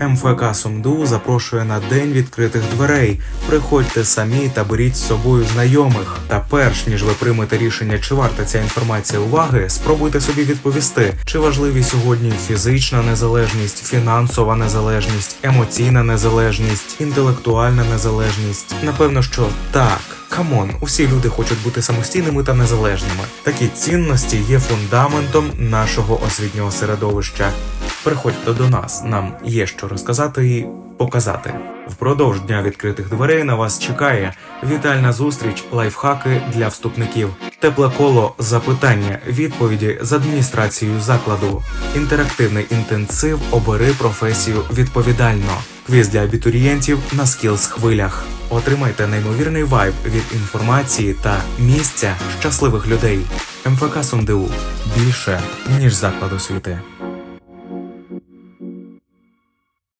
МФК Сумду запрошує на день відкритих дверей. Приходьте самі та беріть з собою знайомих. Та перш ніж ви приймете рішення, чи варта ця інформація уваги, спробуйте собі відповісти, чи важливі сьогодні фізична незалежність, фінансова незалежність, емоційна незалежність, інтелектуальна незалежність. Напевно, що так. Камон, усі люди хочуть бути самостійними та незалежними. Такі цінності є фундаментом нашого освітнього середовища. Приходьте до нас, нам є що розказати і показати. Впродовж дня відкритих дверей на вас чекає вітальна зустріч, лайфхаки для вступників, тепле коло запитання, відповіді з адміністрацією закладу, інтерактивний інтенсив Обери професію відповідально, квіз для абітурієнтів на скілз хвилях. Отримайте неймовірний вайб від інформації та місця щасливих людей. МФК СумДУ більше ніж заклад освіти.